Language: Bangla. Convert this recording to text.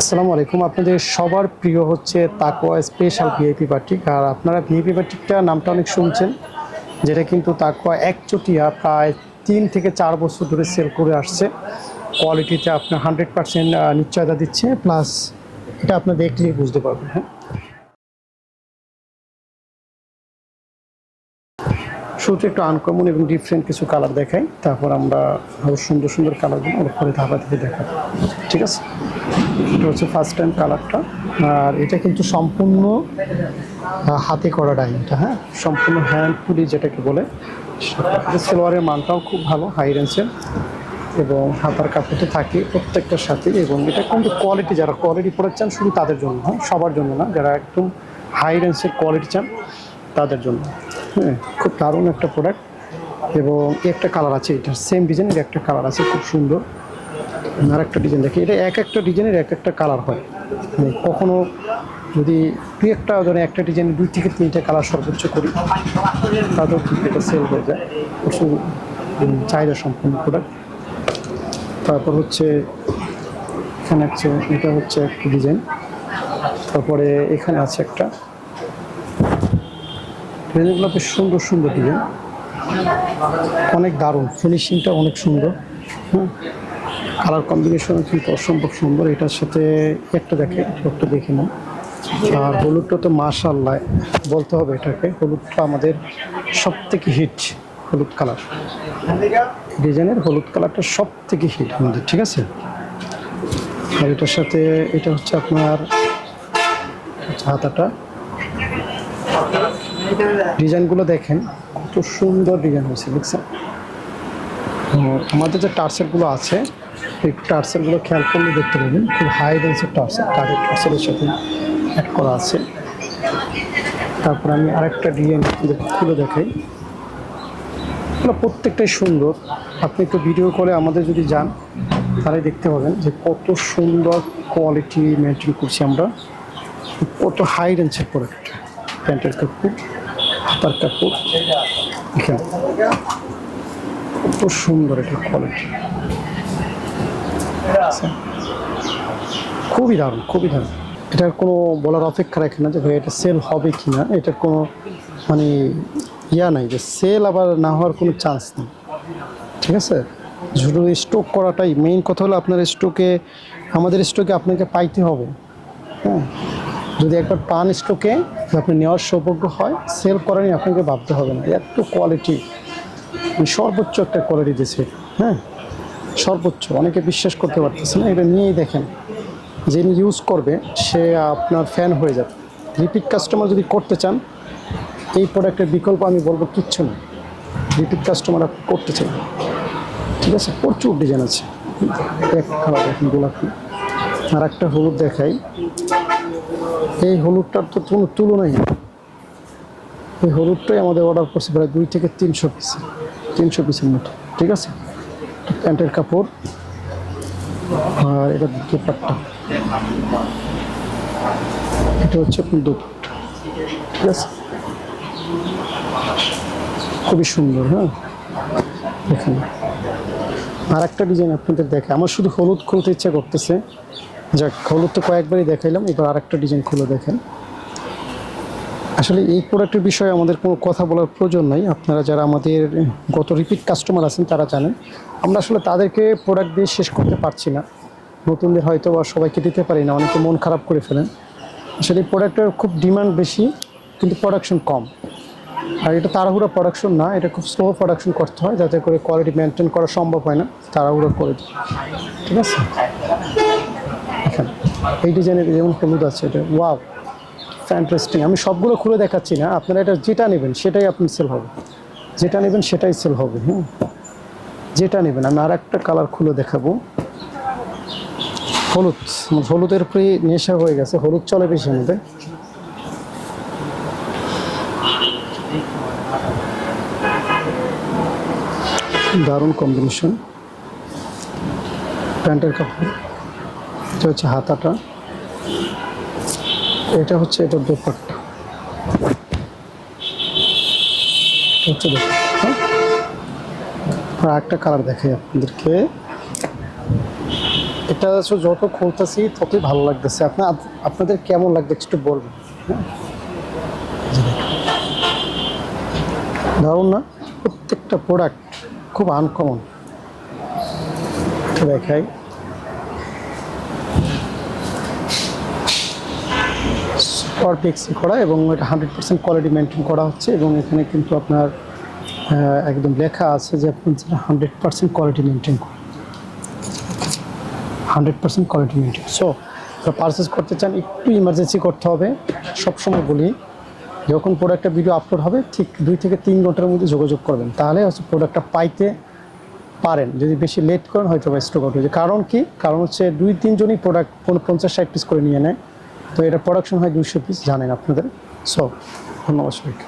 আসসালামু আলাইকুম। আপনাদের সবার প্রিয় হচ্ছে তাকোয়া স্পেশাল ভিআইপি বাটিক আর আপনারা ভিআইপি বাটিকটা নামটা অনেক শুনছেন, যেটা কিন্তু তাকোয়া একচটিয়া প্রায় তিন থেকে চার বছর ধরে সেল করে আসছে। কোয়ালিটিতে আপনার হান্ড্রেড পার্সেন্ট নিশ্চয়তা দিচ্ছে। প্লাস এটা আপনার দেখলেই বুঝতে পারবেন হ্যাঁ। শুরুতে একটু আনকমন এবং ডিফারেন্ট কিছু কালার দেখাই, তারপর আমরা আরও সুন্দর সুন্দর কালারগুলো ওর পরে ধাপা থেকে দেখাবো। ঠিক আছে? এটা হচ্ছে ফার্স্ট টাইম কালারটা আর এটা কিন্তু সম্পূর্ণ হাতে করা ডাইনিংটা হ্যাঁ? সম্পূর্ণ হ্যান্ড পুলি যেটাকে বলে। সেলোয়ারের মানটাও খুব ভালো হাই রেঞ্জের এবং হাতার কাপড়তে থাকে প্রত্যেকটার সাথে এবং এটা কিন্তু কোয়ালিটি যারা কোয়ালিটি প্রোডাক্ট চান শুধু তাদের জন্য সবার জন্য না, যারা একদম হাই রেঞ্জের কোয়ালিটি চান, তাদের জন্য। হ্যাঁ খুব দারুণ একটা প্রোডাক্ট এবং একটা কালার আছে এটা সেম ডিজাইনের একটা কালার আছে, খুব সুন্দর। আর একটা ডিজাইন দেখি, এটা এক একটা ডিজাইনের এক একটা কালার হয়। মানে কখনো যদি দুই একটা ধরে একটা ডিজাইনের দুই থেকে তিনটা কালার সর্বোচ্চ করি, তাতেও কিন্তু এটা সেল হয়ে যায়। প্রচুর চাহিদা সম্পন্ন প্রোডাক্ট তারপর হচ্ছে, এখানে হচ্ছে, এটা হচ্ছে একটা ডিজাইন তারপরে এখানে আছে একটা। ডিজাইনগুলো বেশ সুন্দর সুন্দর ডিজাইন। অনেক দারুণ ফিনিশিংটা অনেক সুন্দর হুম কালার কম্বিনেশন কিন্তু অসম্ভব সুন্দর। এটার সাথে একটা দেখে একটা দেখে নিন। আর হলুদটা তো মাশাল্লাহ বলতে হবে এটাকে। হলুদটা আমাদের সব থেকে হিট হলুদ কালার ডিজাইনের হলুদ কালারটা সব থেকে হিট আমাদের, ঠিক আছে? আর এটার সাথে, এটা হচ্ছে আপনার হাতাটা। ডিজাইনগুলো দেখেন, কত সুন্দর ডিজাইন হয়েছে, দেখছেন? আমাদের যে টার্সেলগুলো আছে, এই টার্সেলগুলো খেয়াল করলে দেখতে পাবেন, খুব হাই রেঞ্জের টার্সেল কাঠের টার্সেলের সাথে অ্যাড করা আছে। তারপর আমি আরেকটা ডিজাইন খুলে দেখাই। প্রত্যেকটাই সুন্দর। আপনি একটু ভিডিও করে আমাদের যদি যান, তাহলে দেখতে পাবেন যে কত সুন্দর কোয়ালিটি মেনটেন করছি আমরা। কত হাই রেঞ্জের প্রোডাক্ট প্যান্টের কাপড় হাতার কাপড়। এখানে। কত সুন্দর এটা কোয়ালিটি খুবই দারুণ খুবই দারুণ। এটার কোনো বলার অপেক্ষা রাখে না যে ভাই এটা সেল হবে কি না এটার কোনো মানে ইয়া নাই যে সেল আবার না হওয়ার কোনো চান্স নেই। ঠিক আছে? শুধু স্টক করাটাই। মেইন কথা হলো আপনার স্টকে আমাদের স্টকে আপনাকে পাইতে হবে। হ্যাঁ? যদি একবার পান স্টকে আপনি নেওয়ার সৌভাগ্য হয় সেল করা নিয়ে আপনাকে ভাবতে হবে না। এত কোয়ালিটি সর্বোচ্চ একটা কোয়ালিটি দিয়েছে। হ্যাঁ? সর্বোচ্চ। অনেকে বিশ্বাস করতে পারতেছে না, এটা নিয়েই দেখেন। যিনি ইউজ করবে, সে আপনার ফ্যান হয়ে যাবে। রিপিট কাস্টমার যদি করতে চান, এই প্রোডাক্টের বিকল্প আমি বলব কিচ্ছু না। রিপিট কাস্টমার আপনি করতে চান। ঠিক আছে? প্রচুর ডিজাইন আছে। এক গোলাপি। আর একটা হলুদ দেখাই। এই হলুদটার তো কোনো তুলনাই নেই। এই হলুদটাই আমাদের অর্ডার করছে প্রায় দুই থেকে তিনশো পিস তিনশো পিসের মতো ঠিক আছে? প্যান্টের কাপড় আর এটা দুপাট্টা। এটা হচ্ছে আপনার দুপাট্টা, ঠিক আছে? খুবই সুন্দর হ্যাঁ? দেখেন আর একটা ডিজাইন আপনাদের দেখে আমার শুধু হলুদ খুলতে ইচ্ছা করতেছে যাক, হলুদ তো কয়েকবারই দেখাইলাম, এবার আর একটা ডিজাইন খুলে দেখেন। আসলে এই প্রোডাক্টের বিষয়ে আমাদের কোনো কথা বলার প্রয়োজন নাই। আপনারা যারা আমাদের গত রিপিট কাস্টমার আছেন, তারা জানেন। আমরা আসলে তাদেরকে প্রোডাক্ট দিয়ে শেষ করতে পারছি না। নতুনদের হয়তো বা সবাইকে দিতে পারি না, অনেকে মন খারাপ করে ফেলেন। আসলে এই প্রোডাক্টের খুব ডিমান্ড বেশি, কিন্তু প্রোডাকশন কম। আর এটা তাড়াহুড়া প্রোডাকশন না, এটা খুব স্লো প্রোডাকশন করতে হয়, যাতে করে কোয়ালিটি মেনটেন করা সম্ভব হয় না, তাড়াহুড়ো করে ঠিক আছে? এখানে এই ডিজাইনের যেমন হলুদ আছে, এটা, ওয়াও ফ্যান্টাস্টিং আমি সবগুলো খুলে দেখাচ্ছি না, আপনারা এটা যেটা নেবেন সেটাই আপনি সেল হবে। যেটা নেবেন সেটাই সেল হবে হ্যাঁ যেটা নেবেন, আমি আর একটা কালার খুলে দেখাবো। হলুদ, হলুদের উপরে নেশা হয়ে গেছে, হলুদ চলে বেশি আমাদের। দারুণ কম্বিনেশন প্যান্টের কাপড়। এটা হচ্ছে হাতাটা। এটা হচ্ছে এটার দোপাট্টা। হচ্ছে দোপাট্টা? আর একটা কালার দেখাই আপনাদেরকে। এটা যত খুলতেছি ততই ভালো লাগতেছে। আপনার আপনাদের কেমন লাগবে একটু বলবেন? জি না, প্রত্যেকটা প্রোডাক্ট খুব আনকমন দেখাই। পিক্সি করা এবং এটা হান্ড্রেড পার্সেন্ট কোয়ালিটি মেনটেন করা হচ্ছে এবং এখানে কিন্তু আপনার একদম লেখা আছে যে আপনি হান্ড্রেড পার্সেন্ট কোয়ালিটি মেনটেন করেন। Hundred percent quality maintain so purchase করতে চান, একটু ইমার্জেন্সি করতে হবে, সবসময় বলি, যখন প্রোডাক্টটা ভিডিও আপলোড হবে, ঠিক দুই থেকে তিন ঘণ্টার মধ্যে যোগাযোগ করবেন। তাহলে হচ্ছে প্রোডাক্টটা পাইতে পারেন। যদি বেশি লেট করেন, হয়তো বা স্টক আউট হয়ে যায়। কারণ কি? কারণ হচ্ছে দুই, তিনজনই প্রোডাক্ট পঞ্চাশ, ষাট পিস করে নিয়ে নেয়। তো এটা প্রোডাকশন হয় দুইশো পিস জানেন আপনাদের। সো ধন্যবাদ সবাইকে।